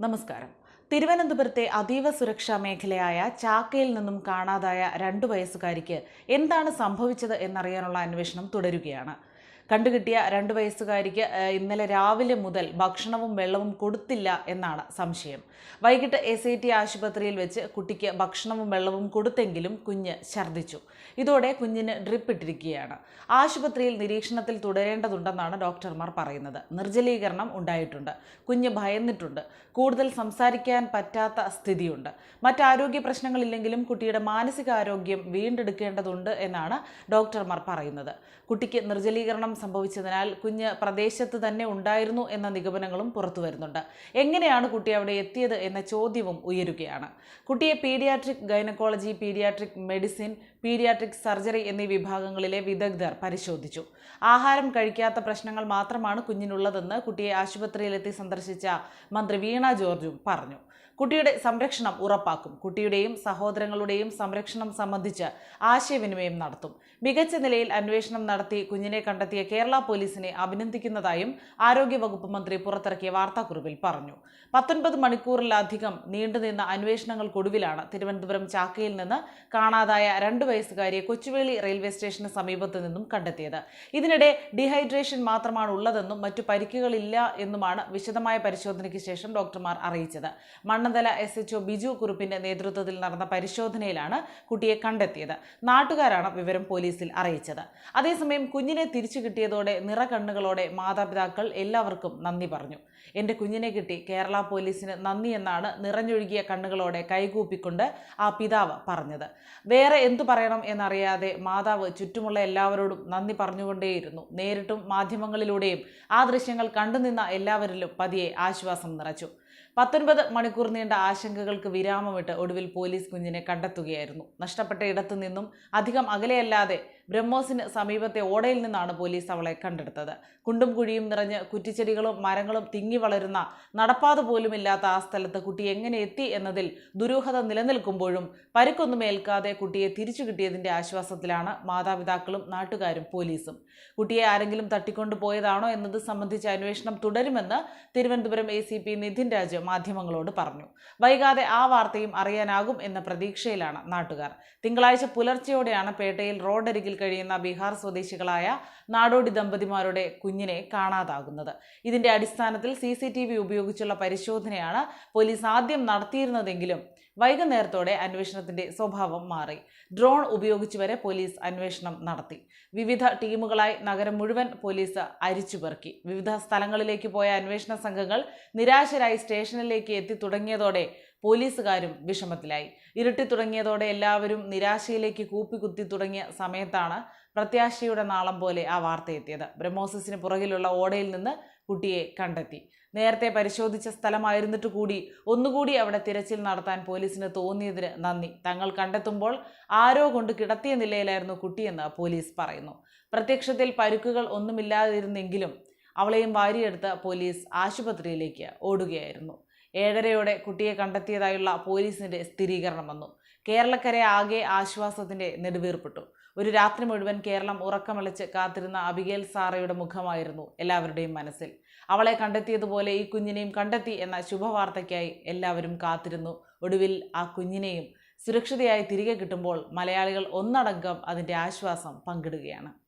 നമസ്കാരം. തിരുവനന്തപുരത്തെ അതീവ സുരക്ഷാ മേഖലയായ ചാക്കയിൽ നിന്നും കാണാതായ രണ്ടു വയസ്സുകാരിക്ക് എന്താണ് സംഭവിച്ചത് എന്നറിയാനുള്ള അന്വേഷണം തുടരുകയാണ്. കണ്ടുകിട്ടിയ രണ്ട് വയസ്സുകാരിക്ക് ഇന്നലെ രാവിലെ മുതൽ ഭക്ഷണവും വെള്ളവും കൊടുത്തില്ല എന്നാണ് സംശയം. വൈകിട്ട് എസ് ഐ ടി ആശുപത്രിയിൽ വെച്ച് കുട്ടിക്ക് ഭക്ഷണവും വെള്ളവും കൊടുത്തെങ്കിലും കുഞ്ഞ് ഛർദ്ദിച്ചു. ഇതോടെ കുഞ്ഞിന് ഡ്രിപ്പ് ഇട്ടിരിക്കുകയാണ് ആശുപത്രിയിൽ നിരീക്ഷണത്തിൽ തുടരേണ്ടതുണ്ടെന്നാണ് ഡോക്ടർമാർ പറയുന്നത്. നിർജലീകരണം ഉണ്ടായിട്ടുണ്ട്. കുഞ്ഞ് ഭയന്നിട്ടുണ്ട്. കൂടുതൽ സംസാരിക്കാൻ പറ്റാത്ത സ്ഥിതിയുണ്ട്. മറ്റാരോഗ്യ പ്രശ്നങ്ങളില്ലെങ്കിലും കുട്ടിയുടെ മാനസികാരോഗ്യം വീണ്ടെടുക്കേണ്ടതുണ്ട് എന്നാണ് ഡോക്ടർമാർ പറയുന്നത്. കുട്ടിക്ക് നിർജലീകരണം സംഭവിച്ചതിനാൽ കുഞ്ഞ് പ്രദേശത്ത് തന്നെ ഉണ്ടായിരുന്നു എന്ന നിഗമനങ്ങളും പുറത്തു വരുന്നുണ്ട്. എങ്ങനെയാണ് കുട്ടി അവിടെ എത്തിയത് എന്ന ചോദ്യവും ഉയരുകയാണ്. കുട്ടിയെ paediatric gynaecology paediatric medicine paediatric surgery എന്നീ വിഭാഗങ്ങളിലെ വിദഗ്ധർ പരിശോധിച്ചു. ആഹാരം കഴിക്കാത്ത പ്രശ്നങ്ങൾ മാത്രമാണ് കുഞ്ഞിനുള്ളതെന്ന് കുട്ടിയെ ആശുപത്രിയിലെത്തി സന്ദർശിച്ച മന്ത്രി വീണ ജോർജും പറഞ്ഞു. കുട്ടിയുടെ സംരക്ഷണം ഉറപ്പാക്കും. കുട്ടിയുടെയും സഹോദരങ്ങളുടെയും സംരക്ഷണം സംബന്ധിച്ച് ആശയവിനിമയം നടത്തും. മികച്ച നിലയിൽ അന്വേഷണം നടത്തി കുഞ്ഞിനെ കണ്ടെത്തിയ കേരള പോലീസിനെ അഭിനന്ദിക്കുന്നതായും ആരോഗ്യവകുപ്പ് മന്ത്രി പുറത്തിറക്കിയ വാർത്താക്കുറിപ്പിൽ പറഞ്ഞു. പത്തൊൻപത് മണിക്കൂറിലധികം നീണ്ടുനിന്ന അന്വേഷണങ്ങൾക്കൊടുവിലാണ് തിരുവനന്തപുരം ചാക്കയിൽ നിന്ന് കാണാതായ രണ്ടു വയസ്സുകാരിയെ കൊച്ചുവേളി റെയിൽവേ സ്റ്റേഷന് സമീപത്ത് നിന്നും കണ്ടെത്തിയത്. ഇതിനിടെ ഡീഹൈഡ്രേഷൻ മാത്രമാണ് ഉള്ളതെന്നും മറ്റു പരിക്കുകളില്ല എന്നുമാണ് വിശദമായ പരിശോധനയ്ക്ക് ശേഷം ഡോക്ടർമാർ അറിയിച്ചത്. മണ്ണന്തല എസ് എച്ച്ഒ ബിജു കുറുപ്പിന്റെ നേതൃത്വത്തിൽ നടന്ന പരിശോധനയിലാണ് കുട്ടിയെ കണ്ടെത്തിയത്. നാട്ടുകാരാണ് വിവരം പോലീസിൽ അറിയിച്ചത്. അതേസമയം കുഞ്ഞിനെ തിരിച്ചു കിട്ടിയതോടെ നിറകണ്ണുകളോടെ മാതാപിതാക്കൾ എല്ലാവർക്കും നന്ദി പറഞ്ഞു. എന്റെ കുഞ്ഞിനെ കിട്ടി കേരള പോലീസിന് നന്ദി എന്നാണ് നിറഞ്ഞൊഴുകിയ കണ്ണുകളോടെ കൈകൂപ്പിക്കൊണ്ട് ആ പിതാവ് പറഞ്ഞത്. വേറെ എന്തു പറയണം എന്നറിയാതെ മാതാവ് ചുറ്റുമുള്ള എല്ലാവരോടും നന്ദി പറഞ്ഞുകൊണ്ടേയിരുന്നു. നേരിട്ടും മാധ്യമങ്ങളിലൂടെയും ആ ദൃശ്യങ്ങൾ കണ്ടുനിന്ന എല്ലാവരിലും പതിയെ ആശ്വാസം നിറച്ചു. പത്തൊൻപത് മണിക്കൂർ നീണ്ട ആശങ്കകൾക്ക് വിരാമമിട്ട് ഒടുവിൽ പോലീസ് കുഞ്ഞിനെ കണ്ടെത്തുകയായിരുന്നു. നഷ്ടപ്പെട്ട ഇടത്തു നിന്നും അധികം അകലെയല്ലാതെ ബ്രഹ്മോസിന് സമീപത്തെ ഓടയിൽ നിന്നാണ് പോലീസ് അവളെ കണ്ടെടുത്തത്. കുണ്ടും കുഴിയും നിറഞ്ഞ് കുറ്റിച്ചെടികളും മരങ്ങളും തിങ്ങി വളരുന്ന നടപ്പാത പോലുമില്ലാത്ത ആ സ്ഥലത്ത് കുട്ടി എങ്ങനെ എത്തി എന്നതിൽ ദുരൂഹത നിലനിൽക്കുമ്പോഴും പരുക്കൊന്നും ഏൽക്കാതെ കുട്ടിയെ തിരിച്ചു കിട്ടിയതിന്റെ ആശ്വാസത്തിലാണ് മാതാപിതാക്കളും നാട്ടുകാരും പോലീസും. കുട്ടിയെ ആരെങ്കിലും തട്ടിക്കൊണ്ടു പോയതാണോ എന്നത് സംബന്ധിച്ച അന്വേഷണം തുടരുമെന്ന് Thiruvananthapuram A C P Nitin Raj മാധ്യമങ്ങളോട് പറഞ്ഞു. വൈകാതെ ആ വാർത്തയും അറിയാനാകും എന്ന പ്രതീക്ഷയിലാണ് നാട്ടുകാർ. തിങ്കളാഴ്ച പുലർച്ചെയോടെയാണ് പേട്ടയിൽ റോഡരികിൽ കഴിയുന്ന ബീഹാർ സ്വദേശികളായ നാടോടി ദമ്പതിമാരുടെ കുഞ്ഞിനെ കാണാതാകുന്നത്. ഇതിന്റെ അടിസ്ഥാനത്തിൽ സി സി ടി വി ഉപയോഗിച്ചുള്ള പരിശോധനയാണ് പോലീസ് ആദ്യം നടത്തിയിരുന്നതെങ്കിലും വൈകുന്നേരത്തോടെ അന്വേഷണത്തിന്റെ സ്വഭാവം മാറി. ഡ്രോൺ ഉപയോഗിച്ച് വരെ പോലീസ് അന്വേഷണം നടത്തി. വിവിധ ടീമുകളായി നഗരം മുഴുവൻ പോലീസ് അരിച്ചുപെറുക്കി. വിവിധ സ്ഥലങ്ങളിലേക്ക് പോയ അന്വേഷണ സംഘങ്ങൾ നിരാശരായി സ്റ്റേഷനിലേക്ക് എത്തി തുടങ്ങിയതോടെ പോലീസുകാരും വിഷമത്തിലായി. ഇരുട്ടി തുടങ്ങിയതോടെ എല്ലാവരും നിരാശയിലേക്ക് കൂപ്പിക്കുത്തി തുടങ്ങിയ സമയത്താണ് പ്രത്യാശയുടെ നാളം പോലെ ആ വാർത്ത എത്തിയത്. ബ്രഹ്മോസിന് പുറകിലുള്ള ഓടയിൽ നിന്ന് കുട്ടിയെ കണ്ടെത്തി. നേരത്തെ പരിശോധിച്ച സ്ഥലമായിരുന്നിട്ട് കൂടി ഒന്നുകൂടി അവിടെ തിരച്ചിൽ നടത്താൻ പോലീസിന് തോന്നിയതിന് നന്ദി. തങ്ങൾ കണ്ടെത്തുമ്പോൾ ആരോ കൊണ്ട് കിടത്തിയ നിലയിലായിരുന്നു കുട്ടിയെന്ന് പോലീസ് പറയുന്നു. പ്രത്യക്ഷത്തിൽ പരുക്കുകൾ ഒന്നുമില്ലാതിരുന്നെങ്കിലും അവളെയും വാരിയെടുത്ത് പോലീസ് ആശുപത്രിയിലേക്ക് ഓടുകയായിരുന്നു. ഏഴരയോടെ കുട്ടിയെ കണ്ടെത്തിയതായുള്ള പോലീസിന്റെ സ്ഥിരീകരണം വന്നു. കേരളക്കരെ ആകെ ആശ്വാസത്തിന്റെ നെടുവീർപ്പിട്ടു. ഒരു രാത്രി മുഴുവൻ കേരളം ഉറക്കമളിച്ച് കാത്തിരുന്ന അബിഗേൽ സാറയുടെ മുഖമായിരുന്നു എല്ലാവരുടെയും മനസ്സിൽ. അവളെ കണ്ടെത്തിയതുപോലെ ഈ കുഞ്ഞിനെയും കണ്ടെത്തി എന്ന ശുഭവാർത്തയ്ക്കായി എല്ലാവരും കാത്തിരുന്നു. ഒടുവിൽ ആ കുഞ്ഞിനെയും സുരക്ഷിതയായി തിരികെ കിട്ടുമ്പോൾ മലയാളികൾ ഒന്നടങ്കം അതിന്റെ ആശ്വാസം പങ്കിടുകയാണ്.